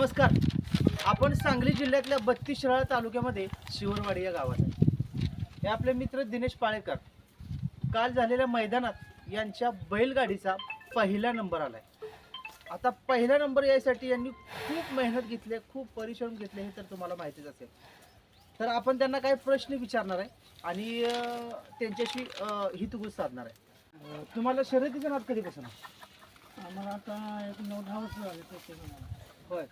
नमस्कार. आपण सांगली जिल्ह्यातल्या बत्तीस शिराळा तालुक्यामध्ये शिवरवाडी या गावात आहे. हे आपले मित्र दिनेश पाळेकर. काल झालेल्या मैदानात यांच्या बैलगाडीचा पहिला नंबर आलाय. आता पहिला नंबर यायसाठी यांनी खूप मेहनत घेतली आहे, खूप परिश्रम घेतले हे तर तुम्हाला माहितीच असेल. तर आपण त्यांना काही प्रश्न विचारणार आहे आणि त्यांच्याशी हितगुज साधणार आहे. तुम्हाला शर्यतीचा नाद कधीपासून आम्हाला आता एक नऊ दहा वर्ष झाले होय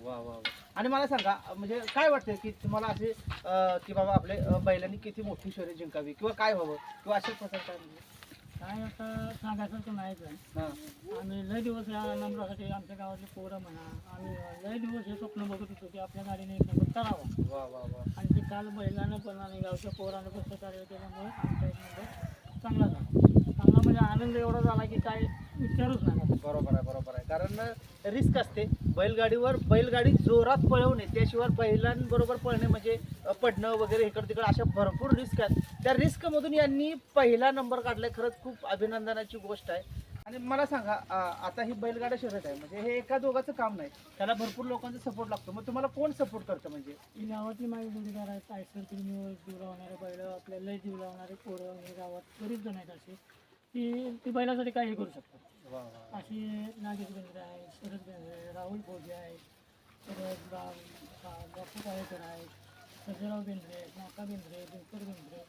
वा वा आणि मला सांगा म्हणजे काय वाटतं की तुम्हाला असे अं, की बाबा आपले अं, बैलांनी किती मोठी शर्यत जिंकावी? किंवा काय व्हावं? किंवा अशाच प्रकार काय म्हणजे? काय आता सांगायचं नाहीच आहे हां. आम्ही लय दिवस या नंबरासाठी आमच्या गावातले पोरं म्हणा आम्ही लय दिवस हे स्वप्न बघत होतो की आपल्या गाडीने एक नंबर करावा. वा वा वा. आणि ते काल बैलानं पण आणि गावच्या पोरानं पण सहकार्य केल्यामुळे आमचा एक नंबर चांगला झाला. चांगला म्हणजे आनंद एवढा झाला की काय विचारूच नाही. बरोबर आहे बरोबर आहे. कारण रिस्क असते. बैलगाडीवर बैलगाडी जोरात पळवणे त्याशिवाय बैलांबरोबर पळणे म्हणजे पडणं वगैरे इकडं तिकडं अशा भरपूर रिस्क आहेत. त्या रिस्कमधून यांनी पहिला नंबर काढलाय खरंच खूप अभिनंदनाची गोष्ट आहे. आणि मला सांगा आता ही बैलगाडा शर्यत आहे म्हणजे हे एका दोघाचं काम नाही त्याला भरपूर लोकांचा सपोर्ट लागतो. मग तुम्हाला कोण सपोर्ट करतं म्हणजे? ही गावातली माझी जोडीदार आहेत आयसर तुम्ही जीव लावणारे बैल आपल्याला जीव लावणारे पोरं हे गावात बरीच जण आहेत असे. ती ती बैलासाठी काही करू शकतात. अशी नागेश बेंद्रे आहे शरद बेंद्रे राहुल भोगे आहे परत बापू काळेकर आहेत सर्जेराव बेंद्रे नाका बेंद्रे दिनकर बेंद्रे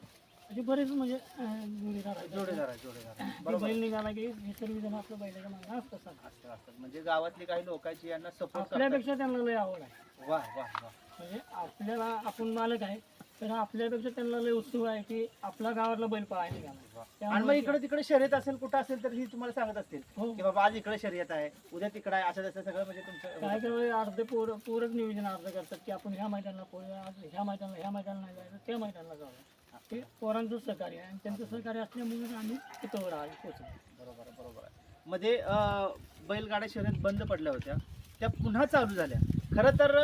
असे बरेच म्हणजे जोडीदार आहेत. जोडेदार आहे जोडेदार आहे. ती बरोबर. बैल निघाला की हे सर्व जण आपल्या बैलाच्या मागं असतात सारखं. असतं असतं म्हणजे गावातली काही लोकांची यांना सपोर्ट करतात. आपल्यापेक्षा त्यांना लय आवड आहे. वा वा वा. म्हणजे आपल्याला आपण मालक आहे तर आपल्यापेक्षा त्यांना लय उत्सुक आहे की आपला गावातला बैल पळायला निघाला. आणि मग इकडे तिकडे शर्यत असेल कुठं असेल तर ही तुम्हाला सांगत असतील हो. की बाबा आज इकडे शर्यत आहे उद्या तिकडे आहे असं तसं सगळं म्हणजे काय तुमचं काय अर्धे पोर पोरच नियोजन अर्ध करतात की आपण ह्या मैदानाला पोळूया आज ह्या मैदानाला ह्या मैदानाला नाही जायचं त्या मैदानाला जाऊया. ते पोरांचं सहकार्य आहे आणि त्यांचं सहकार्य असल्यामुळे आम्ही तिथं राहिले पोचलो बरोबर आहे, बरोबर आहे. मध्ये अं, बैलगाड्या शर्यत बंद पडल्या होत्या. त्या पुन्हा चालू झाल्या. खरं तर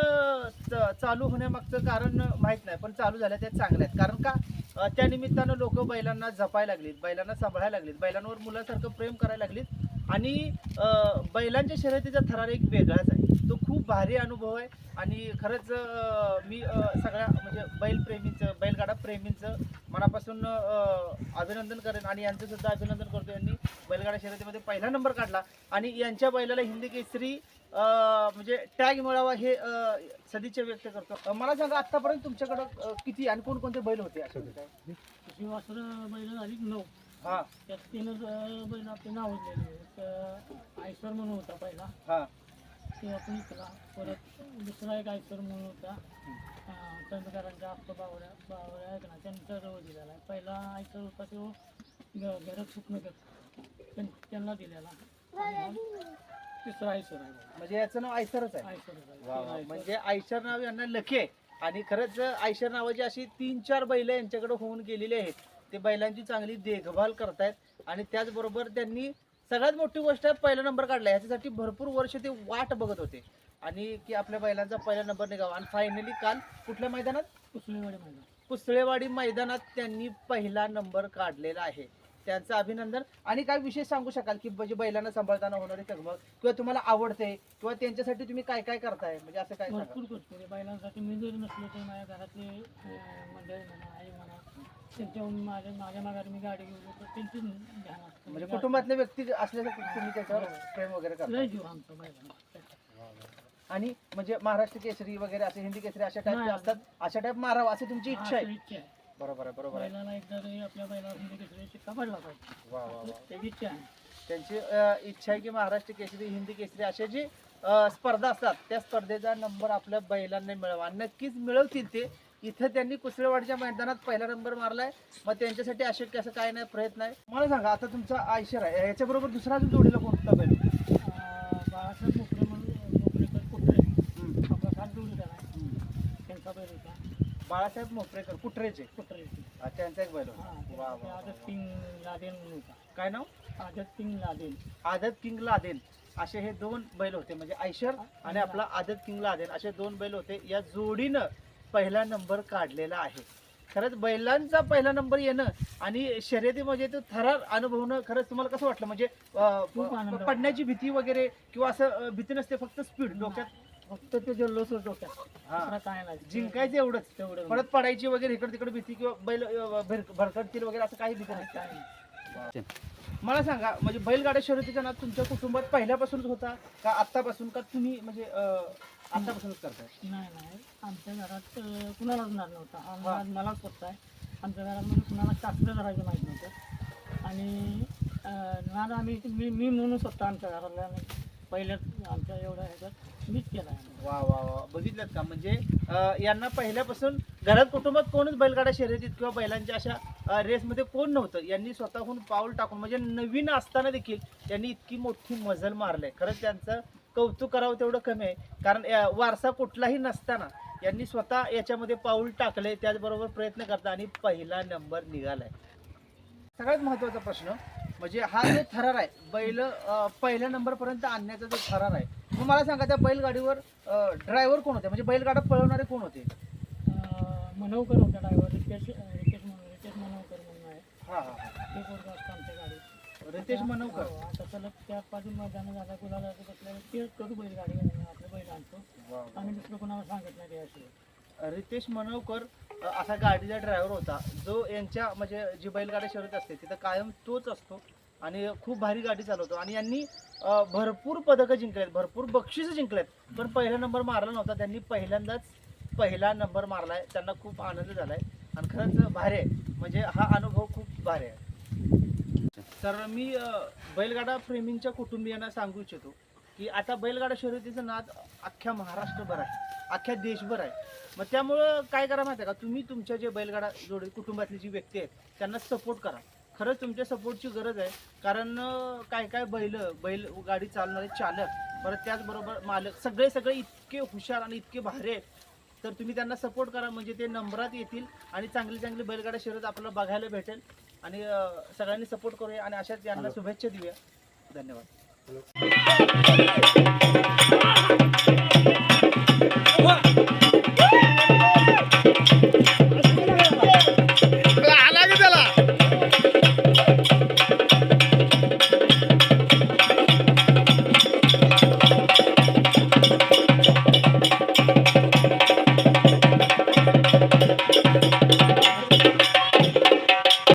च- चालू होण्यामागचं कारण माहीत नाही पण चालू झाल्या त्या चांगल्या आहेत. कारण का? त्यानिमित्तानं त्या निमित्तानं लोक बैलांना जपायला लागलीत बैलांना सांभाळायला लागलीत बैलांवर मुलासारखं प्रेम करायला लागलीत. आणि बैलांच्या शर्यतीचा थरार एक वेगळाच आहे. तो खूप भारी अनुभव आहे आणि खरंच मी सगळ्या म्हणजे बैलप्रेमींचं बैलगाडा प्रेमींचं मनापासून अभिनंदन करेन आणि यांचंसुद्धा अभिनंदन करतो यांनी. बैलगाडा शर्यतीमध्ये पहिला नंबर काढला आणि यांच्या बैलाला हिंदी केसरी म्हणजे टॅग मिळावा हे सदिच्छा व्यक्त करतो. मला सांगा आत्तापर्यंत तुमच्याकडं किती आणि कोणकोणते बैल होते असे बैल झाली नऊ. हा. त्यात तीनच बैल आपले नावजलेले एक आयसर म्हणून होता पहिला. हा. ते आपण इकला परत दुसरा एक आयसर म्हणून होता. अं, चंदकरांच्या आप्पा बावऱ्या आहेत ना त्यांचा जवळ दिलेला आहे. पहिला आयसर होता तो घरात त्यां- त्यांना दिलेला. तिसरा आयसर आहे. म्हणजे याचं नाव आयसरच आहे. आयसर. म्हणजे आयशर नाव यांना आहे आणि खरंच आयशर नावाची अशी तीन चार बैल यांच्याकडे होऊन गेलेली आहेत. ते बैलांची चांगली देखभाल करतायत आणि त्याचबरोबर त्यांनी सगळ्यात मोठी गोष्ट आहे पहिला नंबर काढला. ह्याच्यासाठी भरपूर वर्ष ते वाट बघत होते. आणि की आपल्या बैलांचा पहिला नंबर निघावा. आणि फायनली काल कुठल्या मैदानात? कुसळेवाडी मैदान. पुसळेवाडी मैदानात त्यांनी पहिला नंबर काढलेला आहे. त्यांचं अभिनंदन. आणि काय विशेष सांगू शकाल की म्हणजे बैलांना सांभाळताना होणारी तगमग किंवा तुम्हाला आवडते किंवा त्यांच्यासाठी तुम्ही काय काय करताय? म्हणजे असं काय भरपूर करतो रे बैलांसाठी मी जरी नसलो तर माझ्या घरातले अं, मंडळी म्हणा आई म्हणा त्यांच्याहून माझ्या माझ्या माघारी मी गाडी घेऊन ध्यान असतं म्हणजे कुटुंबातले व्यक्ती असल्याचं तुम्ही त्याच्यावर प्रेम वगैरे करता. लय जीव आमचा बैलांना. आणि म्हणजे महाराष्ट्र केसरी वगैरे असे हिंदी केसरी अशा टाईपचे नाही. असतात. अशा टाईप मारावं अशी तुमची इच्छा आहे. इच्छा आहे. बरोबर आहे बरोबर आहे. बैलाला एकदा तरी आपल्या बैलाला केसरी शिक्का पडला पाहिजे. वा वा वा. त्याची इच्छा आहे. त्यांची अ, इच्छा आहे की महाराष्ट्र केसरी हिंदी केसरी अशा जी अ, स्पर्धा असतात त्या स्पर्धेचा नंबर आपल्या बैलांना मिळवा. नक्कीच मिळवतील ते. इथं त्यांनी कुसळेवाडीच्या मैदानात पहिला नंबर मारलाय. मग त्यांच्यासाठी अशक्य असं काय नाही प्रयत्न आहे. मला सांगा आता तुमचा आयशर आहे याच्याबरोबर दुसरा अजून जोडीला कोणता बैल? अं, बाळासाहेब मोकरे म्हणून कुत्रे हम्म, आपला खास जोडीदार आहे. त्यांचा बैल होता. बाळासाहेब मोपरेकर कुटरेचे कुत्रे हा, त्यांचा एक बैल होता. वा वा, वा आदत किंग लादेन म्हणून होता. काय नाव? आदत किंग लादेन. आदत किंग लादेन. असे हे दोन बैल होते म्हणजे आयशर आणि आपला आदत किंग लादेन. असे दोन बैल होते. या जोडीनं पहिला नंबर काढलेला आहे. खरंच बैलांचा पहिला नंबर येणं आणि शर्यतीमध्ये तो थरार अनुभवणं खरंच तुम्हाला कसं वाटलं? म्हणजे अं, खूप आनंद प- पडण्याची भीती वगैरे किंवा असं अं, भीती नसते फक्त स्पीड डोक्यात फक्त ते जल्लोषच डोक्यात काय नाही. जिंकायचं एवढंच. तेवढं. परत पडायची वगैरे इकडे तिकडे भीती किंवा बैल भरकटतील वगैरे असं काही भीती नाही. मला सांगा म्हणजे बैलगाड्या शर्यतीचा नाद तुमच्या कुटुंबात पहिल्यापासूनच होता का आत्तापासून? का तुम्ही म्हणजे अ, आत्तापासूनच करताय? नाही नाही. आमच्या घरात कुणालाच नाद नव्हता. मलाच होत. आमच्या घरामध्ये कुणाला शास्त्र करायचं माहीत नव्हतं. आणि नाद आम्ही मी मी म्हणूनच होता आमच्या घरातल्या आणि पहिल्याच आमच्या एवढ्या ह्याच्यात मीच केला आहे. वा वा वा. बघितलं का? म्हणजे यांना पहिल्यापासून घरात कुटुंबात कोणच बैलगाड्या शर्यतीत किंवा बैलांच्या अशा रेसमध्ये कोण नव्हतं. यांनी स्वतःहून पाऊल टाकून म्हणजे नवीन असताना देखील त्यांनी इतकी मोठी मजल मारले खरंच त्यांचं कौतुक करावं तेवढं कमी आहे. कारण वारसा कुठलाही नसताना यांनी स्वतः याच्यामध्ये पाऊल टाकले त्याचबरोबर प्रयत्न करता आणि पहिला नंबर निघालाय. सगळ्यात महत्त्वाचा प्रश्न म्हणजे हा जो थरार आहे बैल अ, पहिल्या नंबर पर्यंत आणण्याचा जो थरार आहे मग मला सांगा त्या बैलगाडीवर ड्रायव्हर कोण होते? म्हणजे बैलगाडा पळवणारे कोण होते? अं, मनोकर होता ड्रायव्हर रितेश रितेश म्हणून रितेश मनोकर म्हणून आहे. हा हा हा. ते पोरगं असतं आमच्या गाडीत. रितेश मनवकर? हो, आता सलग त्या पाच मैदान झाला बसल्यावर तेच करू बैलगाडी आपलं बैल आणतो. आणि दुसरं कोणाला सांगत नाही रितेश मनवकर असा गाडीचा ड्रायव्हर होता. जो यांच्या म्हणजे जी बैलगाडी शर्यत असते तिथं कायम तोच असतो आणि खूप भारी गाडी चालवतो. आणि यांनी भरपूर पदकं जिंकलेत भरपूर बक्षिसं जिंकलेत. पण पहिला नंबर मारला नव्हता. त्यांनी पहिल्यांदाच पहिला नंबर मारलाय. त्यांना खूप आनंद झालाय. आणि खरंच भारी आहे. म्हणजे हा अनुभव खूप भारी आहे. तर मी बैलगाडा प्रेमींच्या कुटुंबियांना सांगू इच्छितो की आता बैलगाडा शर्यतीचं नाद अख्ख्या महाराष्ट्रभर आहे. अख्ख्या देशभर आहे. मग त्यामुळं काय करा माहिती आहे का? तुम्ही तुमच्या जे बैलगाडा जोडी कुटुंबातली जी व्यक्ती आहेत त्यांना सपोर्ट करा. खरंच तुमच्या सपोर्टची गरज आहे. कारण काय काय बैल बैल गाडी चालणारे चालक परत त्याचबरोबर मालक सगळे सगळे इतके हुशार आणि इतके भारी आहेत. तर तुम्ही त्यांना सपोर्ट करा. म्हणजे ते नंबरात येतील आणि चांगली चांगली बैलगाडा शर्यत आपल्याला बघायला भेटेल. आणि सगळ्यांनी सपोर्ट करूया आणि अशाच यांना शुभेच्छा देऊया. धन्यवाद.